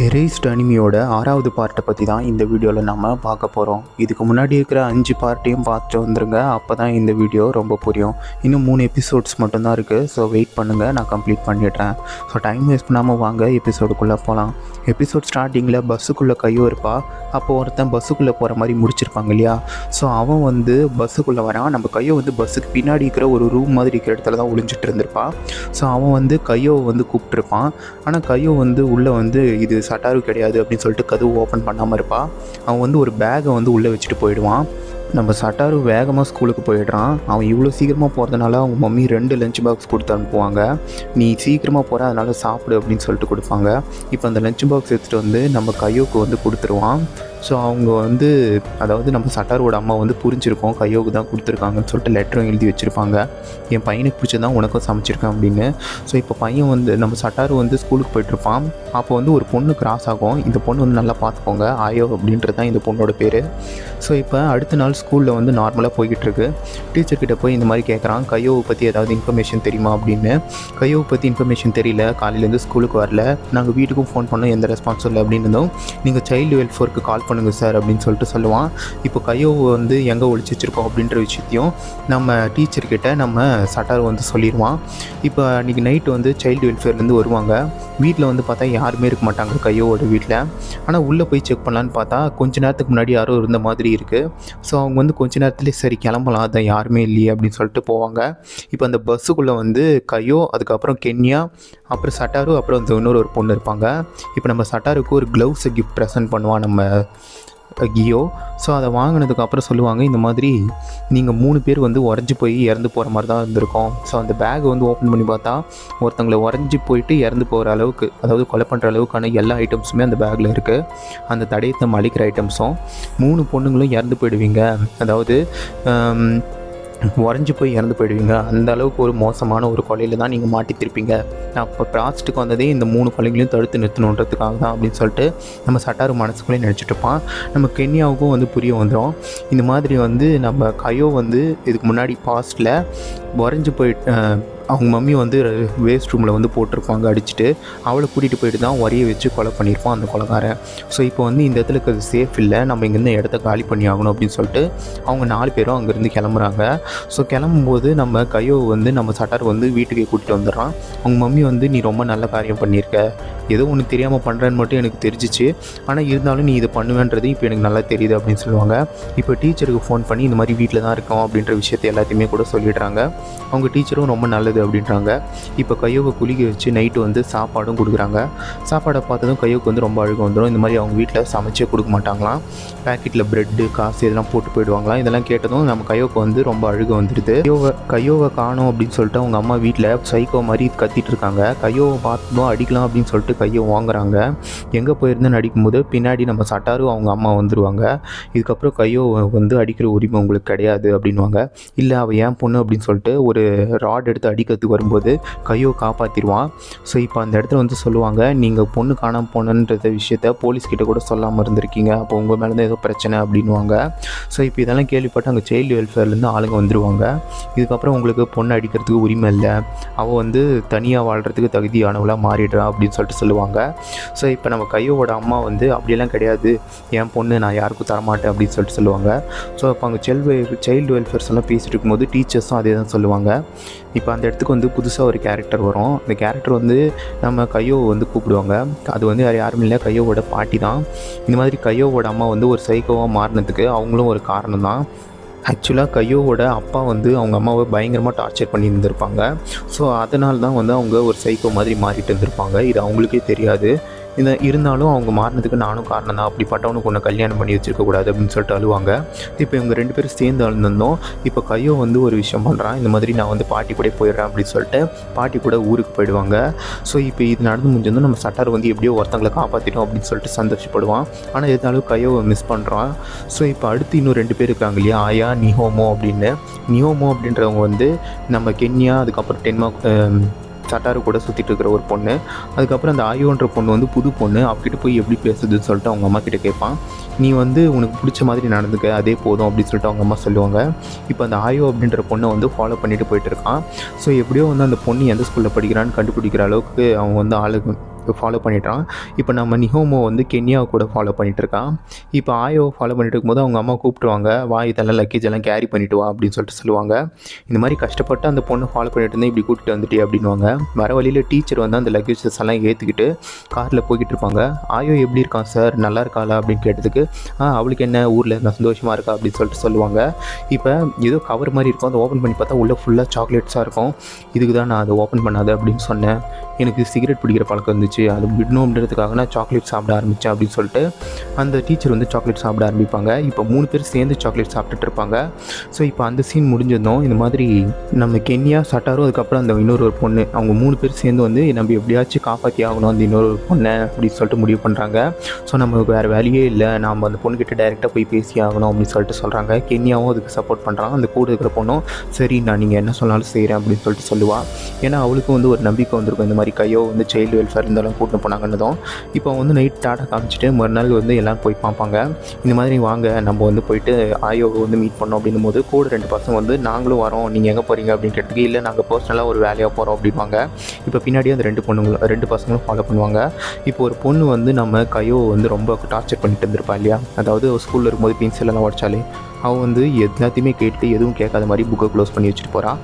Erased அனிமியோட ஆறாவது பார்ட்டை பற்றி தான் இந்த வீடியோவில் நம்ம பார்க்க போகிறோம் இதுக்கு முன்னாடி இருக்கிற அஞ்சு பார்ட்டையும் பார்த்துட்டு வந்துருங்க. அப்போ தான் இந்த வீடியோ ரொம்ப புரியும். இன்னும் மூணு எபிசோட்ஸ் மட்டும்தான் இருக்குது ஸோ வெயிட் பண்ணுங்கள் நான் கம்ப்ளீட் பண்ணிடுறேன். ஸோ டைம் வேஸ்ட் பண்ணாமல் வாங்க. எபிசோடுக்குள்ளே போகலாம் எபிசோட் ஸ்டார்டிங்கில் பஸ்ஸுக்குள்ளே கையோ இருப்பா. அப்போ ஒருத்தன் பஸ்ஸுக்குள்ளே போகிற மாதிரி முடிச்சிருப்பாங்க இல்லையா? ஸோ அவன் வந்து பஸ்ஸுக்குள்ளே வரான். நம்ம கையோ வந்து பஸ்ஸுக்கு பின்னாடி இருக்கிற ஒரு ரூம் மாதிரி இருக்கிற இடத்துல தான் ஒளிஞ்சிட்டு இருந்திருப்பான் ஸோ அவன் வந்து கையோ வந்து கூப்பிட்டுருப்பான். ஆனால் கையோ வந்து உள்ளே வந்து இது சட்டாரு கிடையாது அப்படின்னு சொல்லிட்டு கதவு ஓப்பன் பண்ணாமல் இருப்பான் அவன் வந்து ஒரு பேகை வந்து உள்ளே வச்சுட்டு போயிடுவான். நம்ம சட்டாரு வேகமாக ஸ்கூலுக்கு போயிடுறான். அவன் இவ்வளோ சீக்கிரமாக போகிறதுனால அவங்க மம்மி ரெண்டு லஞ்ச் பாக்ஸ் கொடுத்து அனுப்புவாங்க. நீ சீக்கிரமாக போகிற அதனால் சாப்பிடு அப்படின்னு சொல்லிட்டு கொடுப்பாங்க. இப்போ அந்த லஞ்ச் பாக்ஸ் எடுத்துகிட்டு வந்து நம்ம கையோக்கு வந்து கொடுத்துருவான். ஸோ அவங்க வந்து அதாவது நம்ம சட்டாரோட அம்மா வந்து புரிஞ்சிருக்கோம் கையோக்கு தான் கொடுத்துருக்காங்கன்னு சொல்லிட்டு லெட்டரும் எழுதி வச்சுருப்பாங்க. என் பையனுக்கு பிடிச்சதான் உனக்கும் சமைச்சிருக்கேன் அப்படின்னு. ஸோ இப்போ பையன் வந்து நம்ம சட்டார் வந்து ஸ்கூலுக்கு போயிட்டுருப்பான் அப்போ வந்து ஒரு பொண்ணு கிராஸ் ஆகும். இந்த பொண்ணு வந்து நல்லா பார்த்துக்கோங்க. ஆயோ அப்படின்றது தான் இந்த பொண்ணோட பேர். ஸோ இப்போ அடுத்த நாள் ஸ்கூலில் வந்து நார்மலாக போய்கிட்டுருக்கு டீச்சர்கிட்ட போய் இந்த மாதிரி கேட்குறான் கையோவை பற்றி ஏதாவது இன்ஃபர்மேஷன் தெரியுமா அப்படின்னு. கையோவை பற்றி இன்ஃபர்மேஷன் தெரியல. காலையிலேருந்து ஸ்கூலுக்கு வரல. நாங்கள் வீட்டுக்கும் ஃபோன் பண்ணோம். எந்த ரெஸ்பான்ஸும் இல்லை அப்படின்னு இருந்தோம். நீங்கள் சைல்டு வெல்ஃபேருக்கு கால் பண்ணுங்கள் சார் அப்படின்னு சொல்லிட்டு சொல்லுவான். இப்போ கையோவை வந்து எங்கே ஒழிச்சு வச்சிருக்கோம் அப்படின்ற விஷயத்தையும் நம்ம டீச்சர்கிட்ட நம்ம சட்டார் வந்து சொல்லிடுவான். இப்போ அன்றைக்கி நைட்டு வந்து சைல்டு வெல்ஃபேர்லேருந்து வருவாங்க. வீட்டில் வந்து பார்த்தா யாருமே இருக்க மாட்டாங்க கையோவோட வீட்டில் ஆனால் உள்ளே போய் செக் பண்ணலான்னு பார்த்தா கொஞ்ச நேரத்துக்கு முன்னாடி யாரோ இருந்த மாதிரி இருக்குது ஸோ அவங்க வந்து கொஞ்ச நேரத்துலேயே சரி கிளம்பலாம் அதான் யாருமே இல்லையே அப்படின்னு சொல்லிட்டு போவாங்க. இப்போ அந்த பஸ்ஸுக்குள்ளே வந்து கையோ அதுக்கப்புறம் கென்யா அப்புறம் சட்டாரு அப்புறம் வந்து இன்னொரு ஒரு பொண்ணு இருப்பாங்க. இப்போ நம்ம சட்டாருக்கு ஒரு க்ளவுஸை கிஃப்ட் ப்ரெசென்ட் பண்ணுவான் நம்ம கியோ. ஸோ அதை வாங்கினதுக்கு அப்புறம் சொல்லுவாங்க இந்த மாதிரி நீங்கள் மூணு பேர் வந்து உறைஞ்சி போய் இறந்து போகிற மாதிரி தான் இருந்திருக்கோம். ஸோ அந்த பேக் வந்து ஓப்பன் பண்ணி பார்த்தா ஒருத்தங்களை உறைஞ்சி போயிட்டு இறந்து போகிற அளவுக்கு அதாவது கொலை பண்ணுற அளவுக்கான எல்லா ஐட்டம்ஸுமே அந்த பேக்கில் இருக்குது அந்த தடயத்தை அழிக்கிற ஐட்டம்ஸும் மூணு பொண்ணுங்களும் இறந்து போயிடுவீங்க. அதாவது உறைஞ்சி போய் இறந்து போயிடுவீங்க. அந்த அளவுக்கு ஒரு மோசமான ஒரு கொலையில் தான் நீங்கள் மாட்டித்திருப்பீங்க அப்போ பிராஸ்ட்டுக்கு வந்ததே இந்த மூணு கொலைகளையும் தடுத்து நிறுத்தணுன்றதுக்காக தான் அப்படின்னு சொல்லிட்டு நம்ம சட்டாரு மனசுக்குள்ளே நினச்சிட்டு இருப்பான். நம்ம கென்யாவுக்கும் வந்து புரிய வந்துடும் இந்த மாதிரி வந்து நம்ம கையோ வந்து இதுக்கு முன்னாடி பாஸ்ட்டில் உறைஞ்சி போயிட்டு அவங்க மம்மி வந்து வேஸ்ட் ரூமில் வந்து போட்டிருப்பாங்க அடிச்சுட்டு. அவளை கூட்டிகிட்டு போயிட்டு தான் உரைய வச்சு கொலை பண்ணியிருப்பான் அந்த கொலைக்காரன் ஸோ இப்போ வந்து இந்த இடத்துல இருக்கிறது சேஃப் இல்லை. நம்ம இங்கேருந்து இடத்த காலி பண்ணி ஆகணும் அப்படின்னு சொல்லிட்டு அவங்க நாலு பேரும் அங்கேருந்து கிளம்புறாங்க. ஸோ கிளம்பும்போது நம்ம கையோ வந்து நம்ம சட்டார் வந்து வீட்டுக்கே கூட்டிகிட்டு வந்துடுறான். அவங்க மம்மி வந்து நீ ரொம்ப நல்ல காரியம் பண்ணியிருக்க. ஏதோ ஒன்று தெரியாமல் பண்ணுறேன்னு மட்டும் எனக்கு தெரிஞ்சிச்சு. ஆனால் இருந்தாலும் நீ இதை பண்ணுவேன்றது இப்போ எனக்கு நல்லா தெரியுது அப்படின்னு சொல்லுவாங்க. இப்போ டீச்சருக்கு ஃபோன் பண்ணி இந்த மாதிரி வீட்டில் தான் இருக்கோம் அப்படின்ற விஷயத்தை எல்லாத்தையுமே கூட சொல்லிடுறாங்க. அவங்க டீச்சரும் ரொம்ப நல்லது அப்படின்றாங்க. இப்போ கையோவை குளிக்க வச்சு நைட்டு வந்து சாப்பாடும் கொடுக்குறாங்க. சாப்பாடை பார்த்ததும் கையோவுக்கு வந்து ரொம்ப அழுக வந்துடும் இந்த மாதிரி அவங்க வீட்டில் சமைச்சே கொடுக்க மாட்டாங்களாம். பேக்கெட்டில் ப்ரெட்டு காசு இதெல்லாம் போட்டு போயிடுவாங்களாம். இதெல்லாம் கேட்டதும் நம்ம கையோவுக்கு வந்து ரொம்ப அழுக வந்துடுது கையோவை கையோவை காணோம் அப்படின்னு சொல்லிட்டு அவங்க அம்மா வீட்டில் சைக்கோ மாதிரி கத்திட்டு இருக்காங்க. கையோவை பார்த்ததும் அடிக்கலாம் அப்படின்னு சொல்லிட்டு கையை வாங்குறாங்க. எங்கே போயிருந்தேன்னு அடிக்கும்போது பின்னாடி நம்ம சட்டாரும் அவங்க அம்மா வந்துடுவாங்க இதுக்கப்புறம் கையோ வந்து அடிக்கிற உரிமை உங்களுக்கு கிடையாது அப்படின்வாங்க இல்லை அவள் ஏன் பொண்ணு அப்படின்னு சொல்லிட்டு ஒரு ராட் எடுத்து அடிக்கிறதுக்கு வரும்போது கையோ காப்பாற்றிடுவான் ஸோ இப்போ அந்த இடத்துல வந்து சொல்லுவாங்க நீங்கள் பொண்ணு காணாமல் போனன்ற விஷயத்த போலீஸ்கிட்ட கூட சொல்லாமல் இருந்திருக்கீங்க. அப்போ உங்கள் மேலே தான் ஏதோ பிரச்சனை அப்படின்வாங்க ஸோ இப்போ இதெல்லாம் கேள்விப்பட்டு அங்கே சைல்டு வெல்ஃபேர்லேருந்து ஆளுங்க வந்துடுவாங்க இதுக்கப்புறம் உங்களுக்கு பொண்ணு அடிக்கிறதுக்கு உரிமை இல்லை. அவள் வந்து தனியாக வாழ்கிறதுக்கு தகுதியானவளாக மாறிடுறா அப்படின்னு சொல்லிட்டு சொல்லுவாங்க. ஸோ இப்போ நம்ம கையோட அம்மா வந்து அப்படியெல்லாம் கிடையாது. என் பொண்ணு நான் யாருக்கும் தரமாட்டேன் அப்படின்னு சொல்லிட்டு சொல்லுவாங்க. ஸோ அப்போ அங்கே செல்வ சைல்டு வெல்ஃபேர்ஸ் எல்லாம் பேசிட்டு இருக்கும்போது டீச்சர்ஸும் அதே தான் சொல்லுவாங்க. இப்போ அந்த இடத்துக்கு வந்து புதுசாக ஒரு கேரக்டர் வரும். அந்த கேரக்டர் வந்து நம்ம கையோ வந்து கூப்பிடுவாங்க. அது வந்து வேறு யாரும் இல்லை. கையோவோட பாட்டி தான். இந்த மாதிரி கையோவோட அம்மா வந்து ஒரு சைக்கோவாக மாறினதுக்கு அவங்களும் ஒரு காரணம் தான். ஆக்சுவலாக கையோவோட அப்பா வந்து அவங்க அம்மாவை பயங்கரமாக டார்ச்சர் பண்ணி இருந்திருப்பாங்க. ஸோ அதனால தான் வந்து அவங்க ஒரு சைக்கோ மாதிரி மாறிட்டு இருந்திருப்பாங்க. இது அவங்களுக்கே தெரியாது. இந்த இருந்தாலும் அவங்க மாறினதுக்கு நானும் காரணம் தான். அப்படிப்பட்டவனுக்கு ஒன்று கல்யாணம் பண்ணி வச்சிருக்கக்கூடாது அப்படின்னு சொல்லிட்டு அழுவாங்க. இப்போ இவங்க ரெண்டு பேரும் சேர்ந்து அழுந்திருந்தோம் இப்போ கையோ வந்து ஒரு விஷயம் பண்ணுறான் இந்த மாதிரி நான் வந்து பாட்டி கூட போயிடுறேன் அப்படின்னு சொல்லிட்டு பாட்டி கூட ஊருக்கு போயிடுவாங்க. ஸோ இப்போ இது நடந்து முடிஞ்சதும் நம்ம சட்டார் வந்து எப்படியோ ஒருத்தங்களை காப்பாற்றிட்டோம் அப்படின்னு சொல்லிட்டு சந்தோஷப்படுவான். ஆனால் இருந்தாலும் கையோவை மிஸ் பண்ணுறான் ஸோ இப்போ அடுத்து இன்னும் ரெண்டு பேர் இருக்காங்க இல்லையா? ஆயா நிஹோமோ அப்படின்னு. நிஹோமோ அப்படின்றவங்க வந்து நம்ம கென்யா அதுக்கப்புறம் டென்மார்க் சட்டாரு கூட சுற்றிட்டு இருக்கிற ஒரு பொண்ணு. அதுக்கப்புறம் அந்த ஆயோன்ற பொண்ணு வந்து புது பொண்ணு. அவகிட்ட போய் எப்படி பேசுதுன்னு சொல்லிட்டு அவங்க அம்மா கிட்ட கேட்பான். நீ வந்து உனக்கு பிடிச்ச மாதிரி நடந்துக்க. அதே போதும் அப்படின்னு சொல்லிட்டு அவங்க அம்மா சொல்லுவாங்க. இப்போ அந்த ஆயோ அப்படின்ற பொண்ணை வந்து ஃபாலோ பண்ணிட்டு போயிட்டு இருக்கான். ஸோ எப்படியோ வந்து அந்த பொண்ணு எந்த ஸ்கூலில் படிக்கிறான்னு கண்டுபிடிக்கிற அளவுக்கு அவங்க வந்து ஆளு ஃபாலோ பண்ணிட்டான். இப்போ நம்ம நிஹோமோ வந்து கென்யாவை கூட ஃபாலோ பண்ணிட்டு இருக்கான் இப்போ ஆயோவை ஃபாலோ பண்ணிட்டு இருக்கும்போது அவங்க அம்மா கூப்பிட்டுவாங்க வா இதெல்லாம் லக்கேஜ் எல்லாம் கேரி பண்ணிட்டு வா அப்படின்னு சொல்லிட்டு சொல்லுவாங்க. இந்த மாதிரி கஷ்டப்பட்டு அந்த பொண்ணை ஃபாலோ பண்ணிட்டு இருந்தேன் இப்படி கூட்டிட்டு வந்துட்டே அப்படின்வாங்க வர வழியில் டீச்சர் வந்து அந்த லக்கேஜஸ் எல்லாம் ஏற்றுக்கிட்டு காரில் போய்கிட்டு இருப்பாங்க. ஆயோ எப்படி இருக்கான் சார் நல்லா இருக்காளா? அப்படின்னு கேட்டதுக்கு ஆ அவளுக்கு என்ன ஊரில் நான் சந்தோஷமாக இருக்கா? அப்படின்னு சொல்லிட்டு சொல்லுவாங்க. இப்போ ஏதோ கவர் மாதிரி இருக்கும். அதை ஓப்பன் பண்ணி பார்த்தா உள்ளே ஃபுல்லாக சாக்லேட்ஸாக இருக்கும். இதுக்கு தான் நான் அதை ஓப்பன் பண்ணாத அப்படின்னு சொன்னேன். எனக்கு சிகரெட் பிடிக்கிற பழக்கம் இருந்துச்சு அது விடணுன்றதுக்காக நான் சாக்லேட் சாப்பிட ஆரம்பித்தேன் அப்படின்னு சொல்லிட்டு அந்த டீச்சர் வந்து சாக்லேட் சாப்பிட ஆரம்பிப்பாங்க. இப்போ மூணு பேர் சேர்ந்து சாக்லேட் சாப்பிட்டுட்டு இருப்பாங்க. ஸோ இப்போ அந்த சீன் முடிஞ்சதும் இந்த மாதிரி நம்ம கென்யா சட்டாரும் அதுக்கப்புறம் அந்த இன்னொரு ஒரு பொண்ணு அவங்க மூணு பேர் சேர்ந்து வந்து நம்ம எப்படியாச்சும் காப்பாற்றி ஆகணும் அந்த இன்னொரு பொண்ணை அப்படின்னு சொல்லிட்டு முடிவு பண்ணுறாங்க ஸோ நமக்கு வேறு வேலையே இல்லை. நாம் அந்த பொண்ணுக்கிட்ட டைரெக்டாக போய் பேசி ஆகணும் அப்படின்னு சொல்லிட்டு சொல்கிறாங்க கென்யாவும் அதுக்கு சப்போர்ட் பண்ணுறாங்க அந்த கூட இருக்கிற பொண்ணும் சரி நான் நீங்கள் என்ன சொன்னாலும் செய்கிறேன் அப்படின்னு சொல்லிட்டு சொல்லுவாள் ஏன்னா அவளுக்கும் வந்து ஒரு நம்பிக்கை வந்திருக்கும். இந்த மாதிரி கையோ வந்து சைல்டு வெல்ஃபேர் இருந்தாலும் கூட்டிட்டு போனாங்கன்னதும் இப்போ வந்து நைட் டாடா காமிச்சிட்டு மறுநாள் வந்து எல்லாம் போய் பார்ப்பாங்க. இந்த மாதிரி வாங்க நம்ம வந்து போயிட்டு ஆயோவை வந்து மீட் பண்ணோம் அப்படின்னும் போது கூட ரெண்டு பசங்க வந்து நாங்களும் வரோம் நீங்கள் எங்கே போகிறீங்க அப்படின்னு கேட்டதுக்கு இல்லை நாங்கள் பர்சனலாக ஒரு வேலையாக போகிறோம் அப்படிம்பாங்க. இப்போ பின்னாடியே அந்த ரெண்டு பொண்ணுங்களும் ரெண்டு பசங்களும் ஃபாலோ பண்ணுவாங்க. இப்போ ஒரு பொண்ணு வந்து நம்ம கையோ வந்து ரொம்ப டார்ச்சர் பண்ணிட்டு இருந்திருப்பா இல்லையா? அதாவது ஸ்கூலில் இருக்கும்போது பென்சிலெல்லாம் உடச்சாலே அவள் வந்து எல்லாத்தையுமே கேட்டு எதுவும் கேட்காத மாதிரி புக்கை க்ளோஸ் பண்ணி வச்சுட்டு போகிறான்